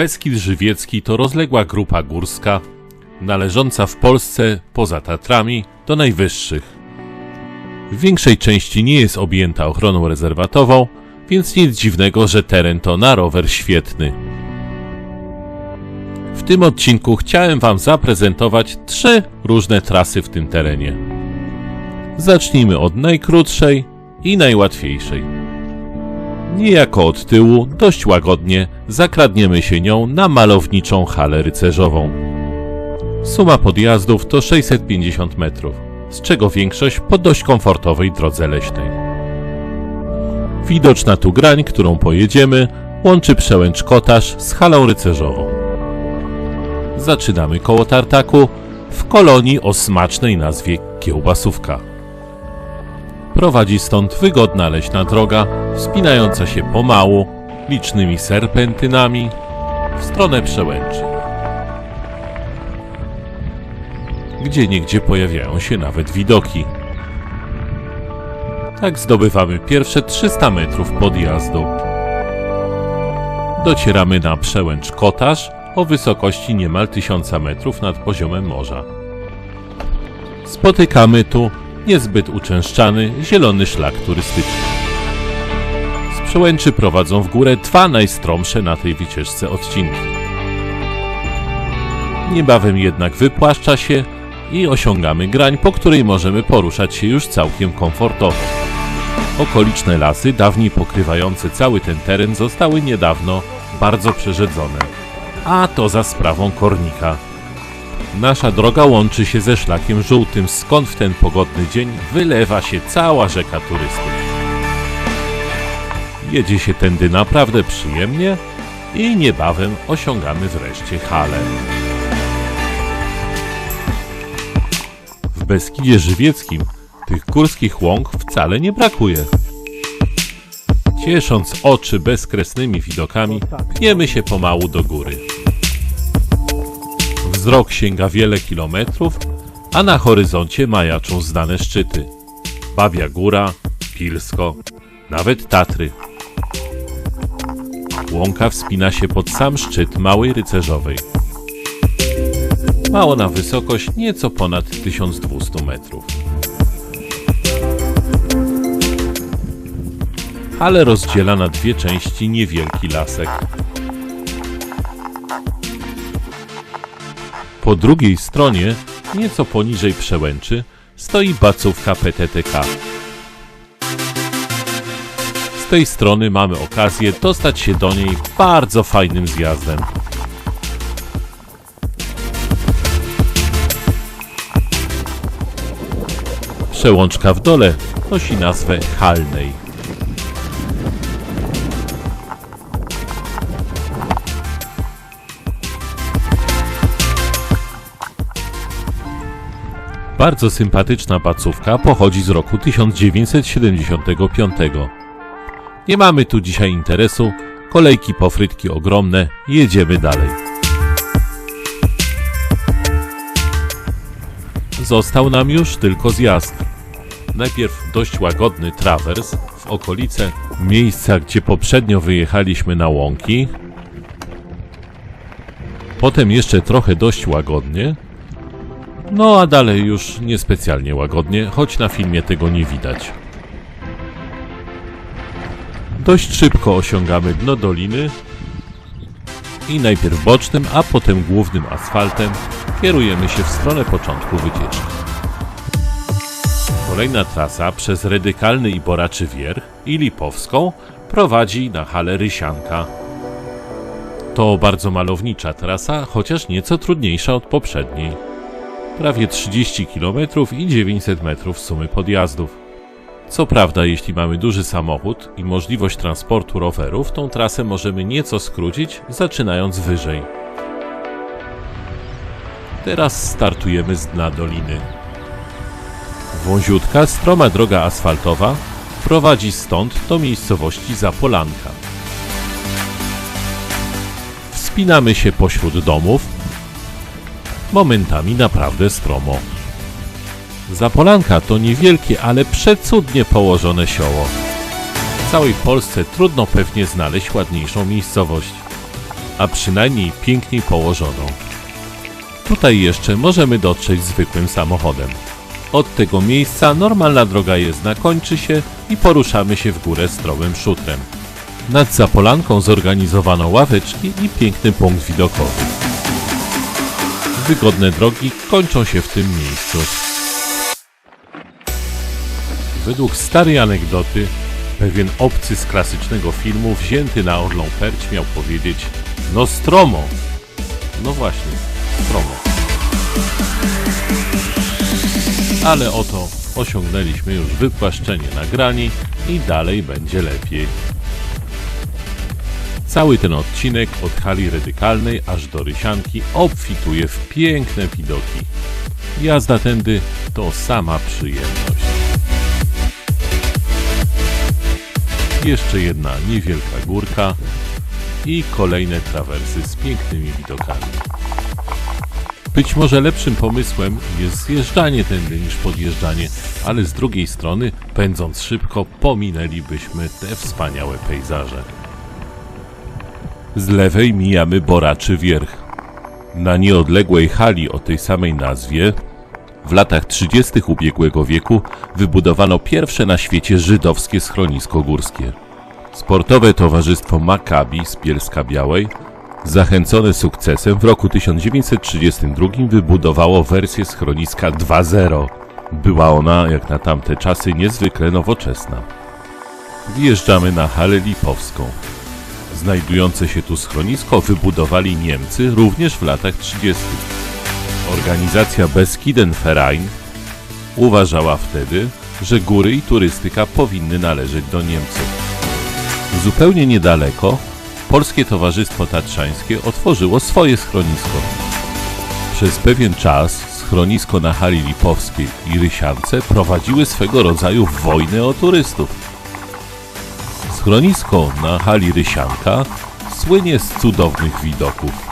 Beskid Żywiecki to rozległa grupa górska, należąca w Polsce, poza Tatrami, do najwyższych. W większej części nie jest objęta ochroną rezerwatową, więc nic dziwnego, że teren to na rower świetny. W tym odcinku chciałem Wam zaprezentować trzy różne trasy w tym terenie. Zacznijmy od najkrótszej i najłatwiejszej. Niejako od tyłu, dość łagodnie, zakradniemy się nią na malowniczą halę rycerzową. Suma podjazdów to 650 metrów, z czego większość po dość komfortowej drodze leśnej. Widoczna tu grań, którą pojedziemy, łączy przełęcz Kotarz z halą rycerzową. Zaczynamy koło tartaku w kolonii o smacznej nazwie Kiełbasówka. Prowadzi stąd wygodna leśna droga, wspinająca się pomału, licznymi serpentynami w stronę przełęczy. Gdzie niegdzie pojawiają się nawet widoki. Tak zdobywamy pierwsze 300 metrów podjazdu. Docieramy na przełęcz Kotarz o wysokości niemal 1000 metrów nad poziomem morza. Spotykamy tu niezbyt uczęszczany zielony szlak turystyczny. Przełęczy prowadzą w górę dwa najstromsze na tej wycieczce odcinki. Niebawem jednak wypłaszcza się i osiągamy grań, po której możemy poruszać się już całkiem komfortowo. Okoliczne lasy, dawniej pokrywające cały ten teren, zostały niedawno bardzo przerzedzone, a to za sprawą kornika. Nasza droga łączy się ze szlakiem żółtym, skąd w ten pogodny dzień wylewa się cała rzeka turystów. Jedzie się tędy naprawdę przyjemnie i niebawem osiągamy wreszcie halę. W Beskidzie Żywieckim tych górskich łąk wcale nie brakuje. Ciesząc oczy bezkresnymi widokami, pniemy się pomału do góry. Wzrok sięga wiele kilometrów, a na horyzoncie majaczą znane szczyty. Babia Góra, Pilsko, nawet Tatry. Łąka wspina się pod sam szczyt Małej Rycerzowej. Ma ona wysokość nieco ponad 1200 metrów. Ale rozdziela na dwie części niewielki lasek. Po drugiej stronie, nieco poniżej przełęczy, stoi bacówka PTTK. Tej strony mamy okazję dostać się do niej bardzo fajnym zjazdem. Przełączka w dole nosi nazwę Halnej. Bardzo sympatyczna bacówka pochodzi z roku 1975. Nie mamy tu dzisiaj interesu, kolejki po frytki ogromne, jedziemy dalej. Został nam już tylko zjazd. Najpierw dość łagodny trawers w okolice miejsca, gdzie poprzednio wyjechaliśmy na łąki. Potem jeszcze trochę dość łagodnie, no a dalej już niespecjalnie łagodnie, choć na filmie tego nie widać. Dość szybko osiągamy dno doliny i najpierw bocznym, a potem głównym asfaltem kierujemy się w stronę początku wycieczki. Kolejna trasa przez Radykalny i Boraczy Wierch i Lipowską prowadzi na halę Rysianka. To bardzo malownicza trasa, chociaż nieco trudniejsza od poprzedniej prawie 30 km i 900 metrów sumy podjazdów. Co prawda, jeśli mamy duży samochód i możliwość transportu rowerów, tą trasę możemy nieco skrócić, zaczynając wyżej. Teraz startujemy z dna doliny. Wąziutka, stroma droga asfaltowa prowadzi stąd do miejscowości Zapolanka. Wspinamy się pośród domów, momentami naprawdę stromo. Zapolanka to niewielkie, ale przecudnie położone sioło. W całej Polsce trudno pewnie znaleźć ładniejszą miejscowość. a przynajmniej piękniej położoną. Tutaj jeszcze możemy dotrzeć zwykłym samochodem. Od tego miejsca normalna droga jezdna kończy się i poruszamy się w górę stromym szutrem. Nad Zapolanką zorganizowano ławeczki i piękny punkt widokowy. Wygodne drogi kończą się w tym miejscu. Według starej anegdoty, pewien obcy z klasycznego filmu wzięty na orlą perć miał powiedzieć Nostromo. No właśnie, stromo. Ale oto osiągnęliśmy już wypłaszczenie na grani i dalej będzie lepiej. Cały ten odcinek od hali radykalnej aż do Rysianki obfituje w piękne widoki. Jazda tędy to sama przyjemność. Jeszcze jedna niewielka górka i kolejne trawersy z pięknymi widokami. Być może lepszym pomysłem jest zjeżdżanie tędy niż podjeżdżanie, ale z drugiej strony, pędząc szybko, pominęlibyśmy te wspaniałe pejzaże. Z lewej mijamy Boraczy Wierch. Na nieodległej hali o tej samej nazwie w latach 30. ubiegłego wieku wybudowano pierwsze na świecie żydowskie schronisko górskie. Sportowe towarzystwo Maccabi z Bielska Białej, zachęcone sukcesem w roku 1932 wybudowało wersję schroniska 2.0. Była ona, jak na tamte czasy, niezwykle nowoczesna. Wjeżdżamy na halę Lipowską. Znajdujące się tu schronisko wybudowali Niemcy również w latach 30. Organizacja Beskidenverein uważała wtedy, że góry i turystyka powinny należeć do Niemców. Zupełnie niedaleko Polskie Towarzystwo Tatrzańskie otworzyło swoje schronisko. Przez pewien czas schronisko na hali Lipowskiej i Rysiance prowadziły swego rodzaju wojnę o turystów. Schronisko na hali Rysianka słynie z cudownych widoków.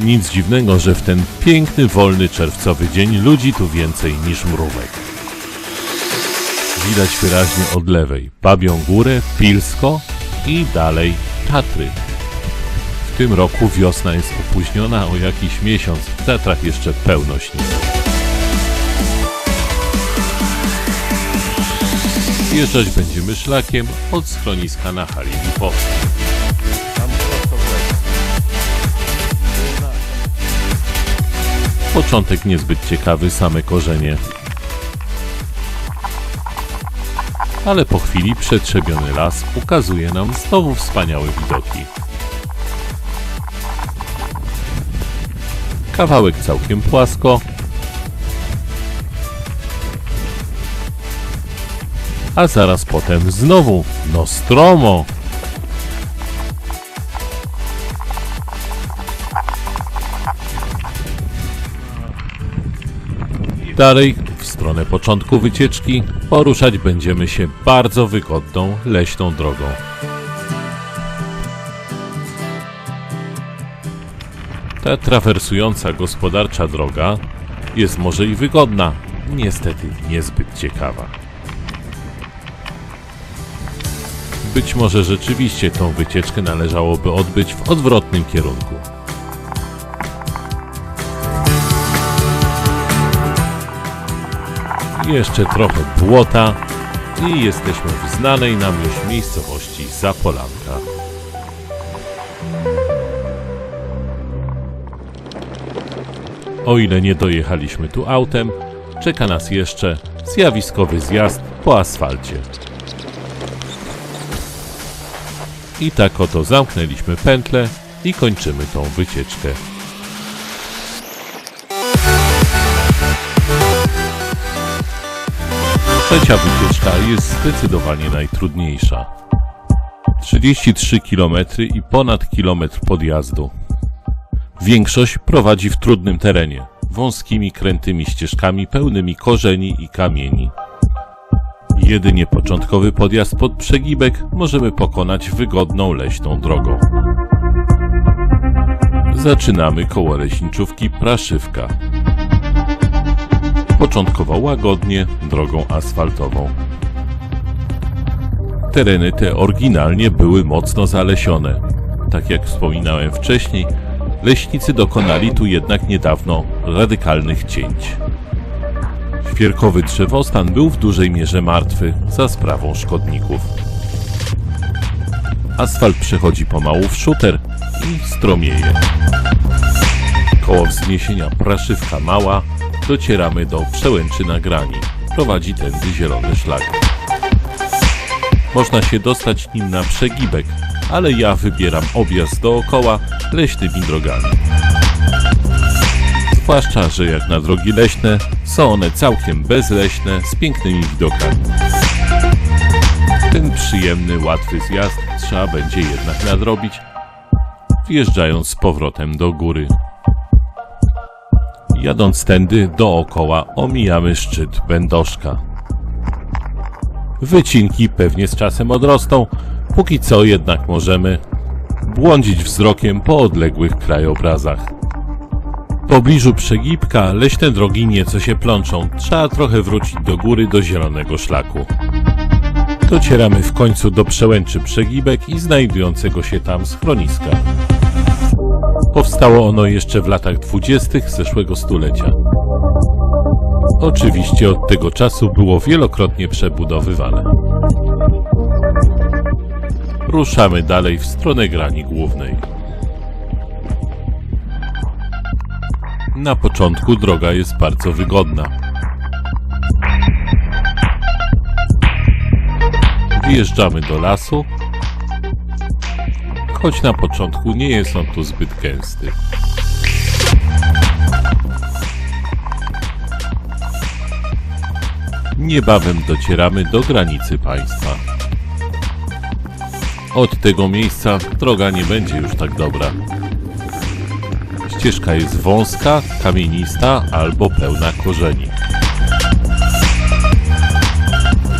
Nic dziwnego, że w ten piękny, wolny czerwcowy dzień ludzi tu więcej niż mrówek. Widać wyraźnie od lewej Babią Górę, Pilsko i dalej Tatry. W tym roku wiosna jest opóźniona o jakiś miesiąc, w Tatrach jeszcze pełno śniegu. Jeżdżać będziemy szlakiem od schroniska na hali. Początek niezbyt ciekawy, same korzenie. Ale po chwili przetrzebiony las ukazuje nam znowu wspaniałe widoki. Kawałek całkiem płasko, a zaraz potem znowu Nostromo. Dalej, w stronę początku wycieczki, poruszać będziemy się bardzo wygodną, leśną drogą. Ta trawersująca gospodarcza droga jest może i wygodna, niestety niezbyt ciekawa. Być może rzeczywiście tą wycieczkę należałoby odbyć w odwrotnym kierunku. Jeszcze trochę błota i jesteśmy w znanej nam już miejscowości Zapolanka. O ile nie dojechaliśmy tu autem, czeka nas jeszcze zjawiskowy zjazd po asfalcie. I tak oto zamknęliśmy pętlę i kończymy tą wycieczkę. Trzecia wycieczka jest zdecydowanie najtrudniejsza. 33 km i ponad kilometr podjazdu. Większość prowadzi w trudnym terenie, wąskimi, krętymi ścieżkami pełnymi korzeni i kamieni. Jedynie początkowy podjazd pod przegibek możemy pokonać wygodną leśną drogą. Zaczynamy koło leśniczówki Praszywka. Początkowo łagodnie, drogą asfaltową. Tereny te oryginalnie były mocno zalesione. Tak jak wspominałem wcześniej, leśnicy dokonali tu jednak niedawno radykalnych cięć. Świerkowy drzewostan był w dużej mierze martwy za sprawą szkodników. Asfalt przechodzi pomału w szuter i stromieje. Koło wzniesienia Praszywka Mała docieramy do przełęczy na grani. Prowadzi tędy zielony szlak. Można się dostać nim na przegibek, ale ja wybieram objazd dookoła leśnymi drogami. Zwłaszcza, że jak na drogi leśne, są one całkiem bezleśne, z pięknymi widokami. Ten przyjemny, łatwy zjazd trzeba będzie jednak nadrobić, wjeżdżając z powrotem do góry. Jadąc tędy dookoła omijamy szczyt Będoszka. Wycinki pewnie z czasem odrosną, póki co jednak możemy błądzić wzrokiem po odległych krajobrazach. W pobliżu przegibka leśne drogi nieco się plączą, trzeba trochę wrócić do góry do zielonego szlaku. Docieramy w końcu do przełęczy przegibek i znajdującego się tam schroniska. Powstało ono jeszcze w latach dwudziestych zeszłego stulecia. Oczywiście od tego czasu było wielokrotnie przebudowywane. Ruszamy dalej w stronę grani głównej. Na początku droga jest bardzo wygodna. Wjeżdżamy do lasu, choć na początku nie jest on tu zbyt gęsty. Niebawem docieramy do granicy państwa. Od tego miejsca droga nie będzie już tak dobra. Ścieżka jest wąska, kamienista albo pełna korzeni.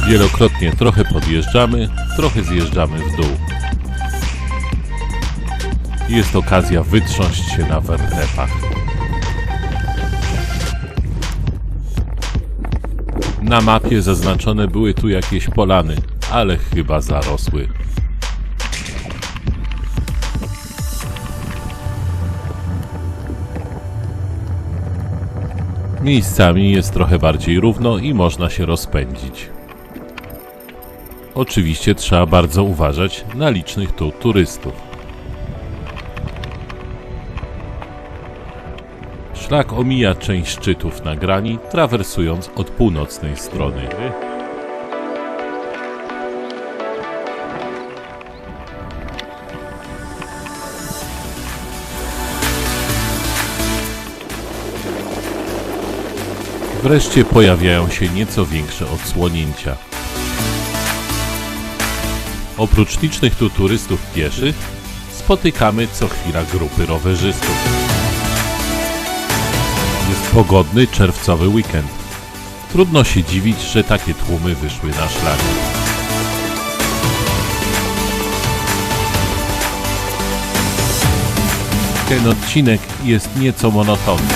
Wielokrotnie trochę podjeżdżamy, trochę zjeżdżamy w dół. Jest okazja wytrząść się na wernepach. Na mapie zaznaczone były tu jakieś polany, ale chyba zarosły. Miejscami jest trochę bardziej równo i można się rozpędzić. Oczywiście trzeba bardzo uważać na licznych tu turystów. Szlak omija część szczytów na grani, trawersując od północnej strony. Wreszcie pojawiają się nieco większe odsłonięcia. Oprócz licznych tu turystów pieszych, spotykamy co chwila grupy rowerzystów. Pogodny czerwcowy weekend. Trudno się dziwić, że takie tłumy wyszły na szlak. Ten odcinek jest nieco monotonny.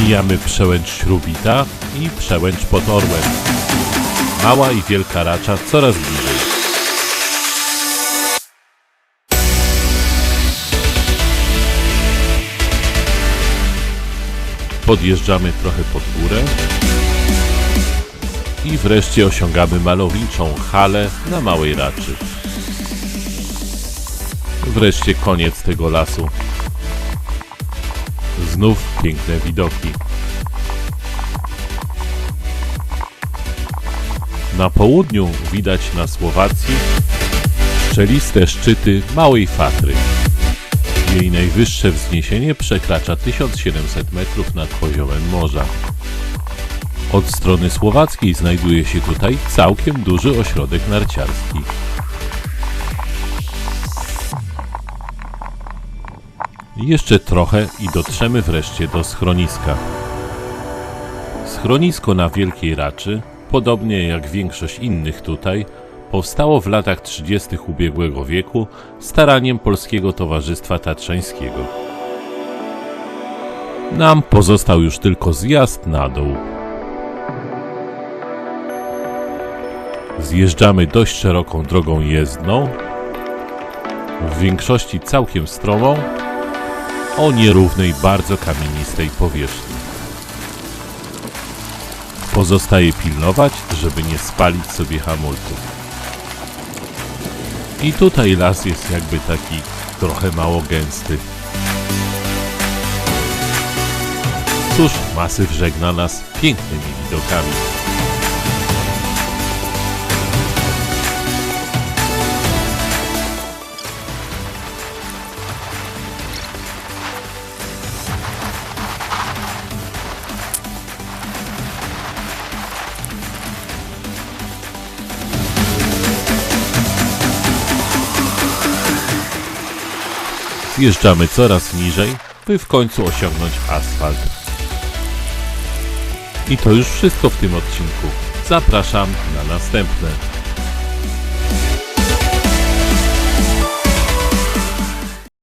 Mijamy przełęcz Śrubita i przełęcz pod Orłem. Mała i wielka racza coraz bliżej. Podjeżdżamy trochę pod górę i wreszcie osiągamy malowniczą halę na Małej Raczy. Wreszcie koniec tego lasu. Znów piękne widoki. Na południu widać na Słowacji szczeliste szczyty Małej Fatry. Jej najwyższe wzniesienie przekracza 1700 metrów nad poziomem morza. Od strony słowackiej znajduje się tutaj całkiem duży ośrodek narciarski. Jeszcze trochę i dotrzemy wreszcie do schroniska. Schronisko na Wielkiej Raczy, podobnie jak większość innych tutaj, powstało w latach 30. ubiegłego wieku staraniem Polskiego Towarzystwa Tatrzańskiego. Nam pozostał już tylko zjazd na dół. Zjeżdżamy dość szeroką drogą jezdną w większości całkiem stromą, o nierównej, bardzo kamienistej powierzchni. Pozostaje pilnować, żeby nie spalić sobie hamulców. I tutaj las jest jakby taki trochę mało gęsty. Cóż, masyw żegna nas pięknymi widokami. Zjeżdżamy coraz niżej, by w końcu osiągnąć asfalt. I to już wszystko w tym odcinku. Zapraszam na następne.